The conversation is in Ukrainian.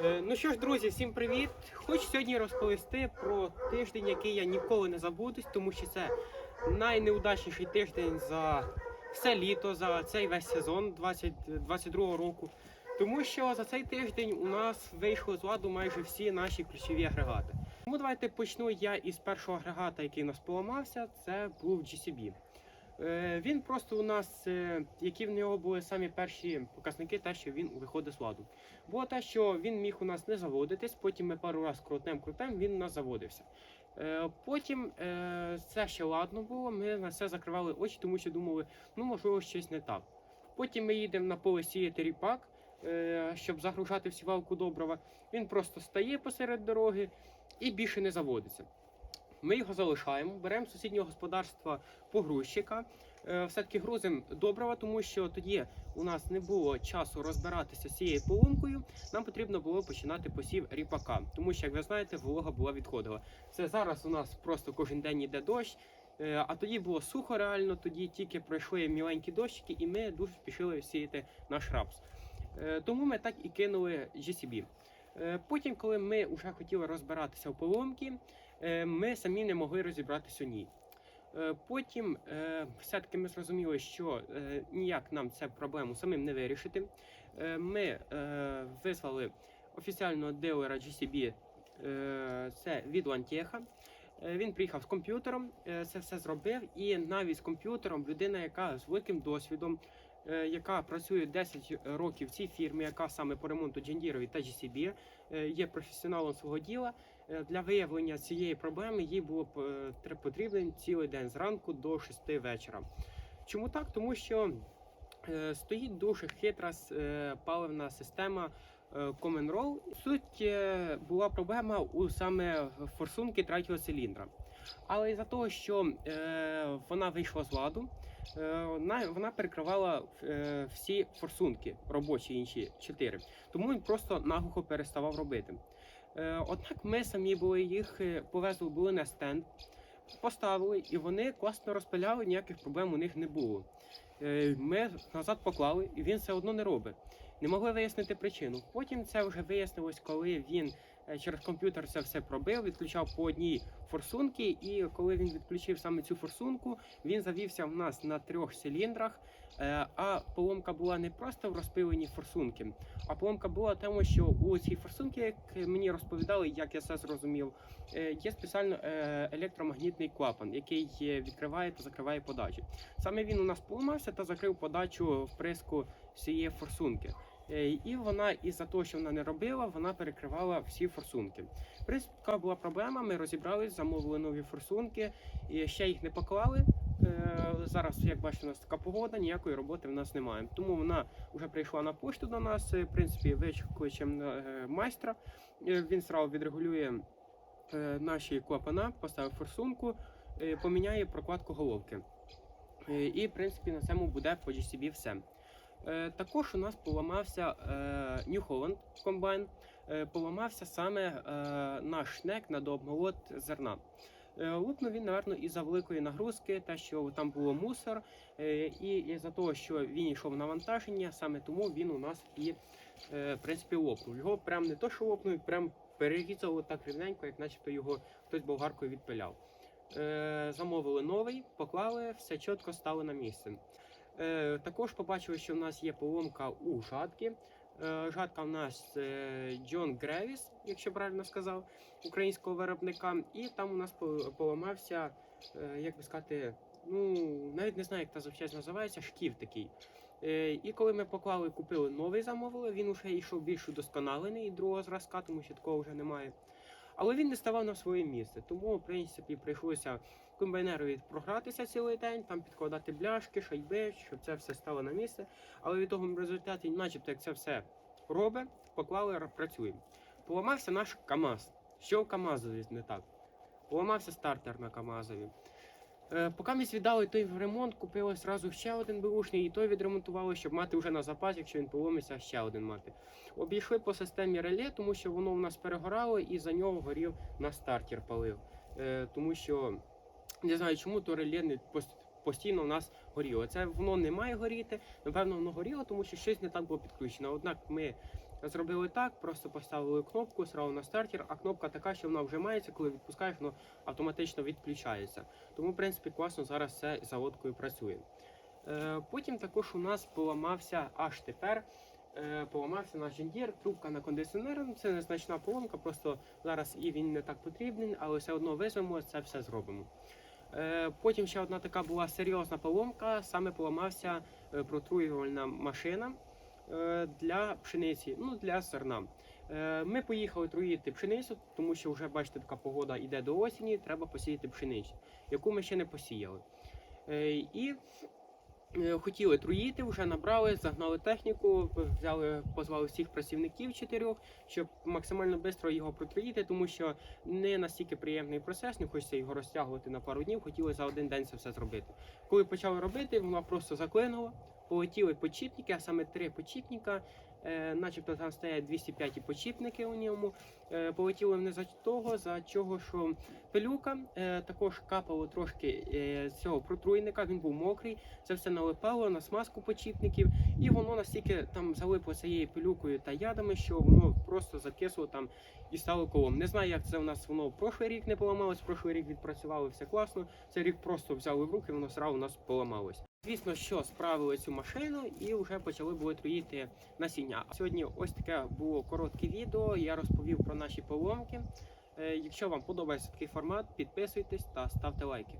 Е, Ну що ж, друзі, всім привіт! Хочу сьогодні розповісти про тиждень, який я ніколи не забудусь, тому що це найнеудачніший тиждень за все літо, за цей весь сезон 2022 року. Тому що за цей тиждень у нас вийшло з ладу майже всі наші ключові агрегати. Тому давайте почну я із першого агрегата, який у нас поламався. Це був GCB. Е, Він просто у нас, е, які в нього були самі перші показники, те, що він виходить з ладу. Було те, що він міг у нас не заводитись, потім ми пару разів крутем крутем, він у нас заводився. Е, Потім це ще ладно було, ми на це закривали очі, тому що думали, ну можливо щось не так. Потім ми їдемо на поле сіяти ріпак, щоб загружати в сівалку добрива. Він просто стає посеред дороги і більше не заводиться. Ми його залишаємо, беремо сусіднього господарства погрузчика, е, все-таки грузимо добрива, тому що тоді у нас не було часу розбиратися з цією полункою. Нам потрібно було починати посів ріпака, тому що, як ви знаєте, волога була відходила. Це зараз у нас просто кожен день йде дощ. е, А тоді було сухо реально, тоді тільки пройшли міленькі дощики, і ми дуже спішили сіяти наш рапс. Е, Тому ми так і кинули GCB. Потім, коли ми вже хотіли розбиратися в поломки, ми самі не могли розібратися у ній. Е, Потім е, все-таки ми зрозуміли, що е, ніяк нам цю проблему самим не вирішити. Е, Ми е, визвали офіціального дилера GCB, е, це від Лантеха. Е, Він приїхав з комп'ютером, е, це все зробив, і навіть з комп'ютером людина, яка з великим досвідом, е, яка працює 10 років в цій фірмі, яка саме по ремонту джендірові та GCB, е, є професіоналом свого діла. Е, Для виявлення цієї проблеми їй було потрібен цілий день зранку до 6 вечора. Чому так? Тому що е, стоїть дуже хитра е, паливна система Common Roll. Суть була проблема у саме форсунки третього циліндра. Але із-за того, що вона вийшла з ладу, вона, перекривала всі форсунки, робочі інші чотири. Тому він просто наглухо переставав робити. Е, Однак ми самі були їх е, повезли були на стенд, поставили, і вони класно розпиляли, ніяких проблем у них не було. Е, Ми назад поклали, і він все одно не робить. Не могли вияснити причину. Потім це вже вияснилось, коли він через комп'ютер це все пробив, відключав по одній форсунки, і коли він відключив саме цю форсунку, він завівся в нас на трьох циліндрах. Е, А поломка була не просто в розпиленні форсунки, а поломка була тому, що у цій форсунці, як мені розповідали, як я це зрозумів, е, є спеціально е, електромагнітний клапан, який відкриває та закриває подачі. Саме він у нас поламався та закрив подачу вприску всієї форсунки. І вона, із-за того, що вона не робила, вона перекривала всі форсунки. В була проблема. Ми розібрались, замовили нові форсунки, і ще їх не поклали. Е, Зараз, як бачите, у нас така погода, ніякої роботи в нас немає. Тому вона вже прийшла на пошту до нас. В принципі, викличемо е, майстра. Е, Він сразу відрегулює наші клапана, поставив форсунку, поміняє прокладку головки. І, в принципі, на цьому буде по GCB все. Також у нас поламався New Holland комбайн. Поламався саме наш шнек на дообмолот зерна. Е, Лупнув він, напевно, із-за великої нагрузки, те, що там було мусор, е, і із-за того, що він йшов навантаження, саме тому він у нас і е, в принципі лопнув. Його прям не то, що лопнув, прям перерізало так рівненько, як начебто його хтось болгаркою відпиляв. Е, Замовили новий, поклали, все чітко стало на місце. Е, Також побачили, що в нас є поломка у жатки. Е, Жатка в нас Джон John Гревіс, якщо правильно сказав, українського виробника. І там у нас поламався, е, як би сказати, ну навіть не знаю, як та запчасть називається, шків такий. Е, І коли ми поклали, купили новий, замовили, він вже йшов більш удосконалений другого зразка, тому що такого вже немає. Але він не ставав на своє місце. Тому, в принципі, прийшлося комбайнерові програтися цілий день, там підкладати бляшки, шайби, щоб це все стало на місце. Але в того результаті, начебто, як це все робить, поклали, працюємо. Поламався наш КАМАЗ. Що в КАМАЗові не так? Поламався стартер на КАМАЗові. Е, Поки ми віддали той в ремонт, купили одразу ще один бушний, і той відремонтували, щоб мати вже на запас, якщо він поломиться, ще один мати. Обійшли по системі реле, тому що воно у нас перегорало і за нього горів на стартер палив. Е, Тому що не знаю чому, то реле не постійно у нас горіло. Це воно не має горіти. Напевно, воно горіло, тому що щось не так було підключено. Однак ми зробили так, просто поставили кнопку сразу на стартер, а кнопка така, що вона вжимається, коли відпускаєш, воно автоматично відключається. Тому, в принципі, класно зараз це заводкою працює. Е, Потім також у нас поламався аж тепер. е, Поламався наш жендір, трубка на кондиціонер. Ну, Це незначна поломка, просто зараз і він не так потрібний, але все одно візьмемо, це все зробимо. Е, Потім ще одна така була серйозна поломка. Саме поламався протруювальна машина для пшениці, ну для зерна. Е, Ми поїхали труїти пшеницю, тому що вже бачите, така погода йде до осені, треба посіяти пшеницю, яку ми ще не посіяли. Е, І е, хотіли труїти, вже набрали, загнали техніку, взяли, позвали всіх працівників чотирьох, щоб максимально швидко його протруїти, тому що не настільки приємний процес, не хочеться його розтягувати на пару днів, хотіли за один день це все зробити. Коли почали робити, воно просто заклинуло, полетіли почіпники, а саме три почіпника. Е, начебто там стоять 205 почіпники у ньому. Е, полетіли вони за того, за чого, що пилюка е, також капало трошки е, з цього протруйника, він був мокрий. Це все налипало на смазку почіпників, і воно настільки там залипло цією пилюкою та ядами, що воно просто закисло там і стало колом. Не знаю, як це у нас воно в прошлий рік не поламалось. Прошлий рік відпрацювали все класно. Цей рік просто взяли в руки, воно сразу у нас поламалось. Звісно, що справили цю машину і вже почали були труїти насіння. Сьогодні ось таке було коротке відео. Я розповів про наші поломки. Е, Якщо вам подобається такий формат, підписуйтесь та ставте лайки.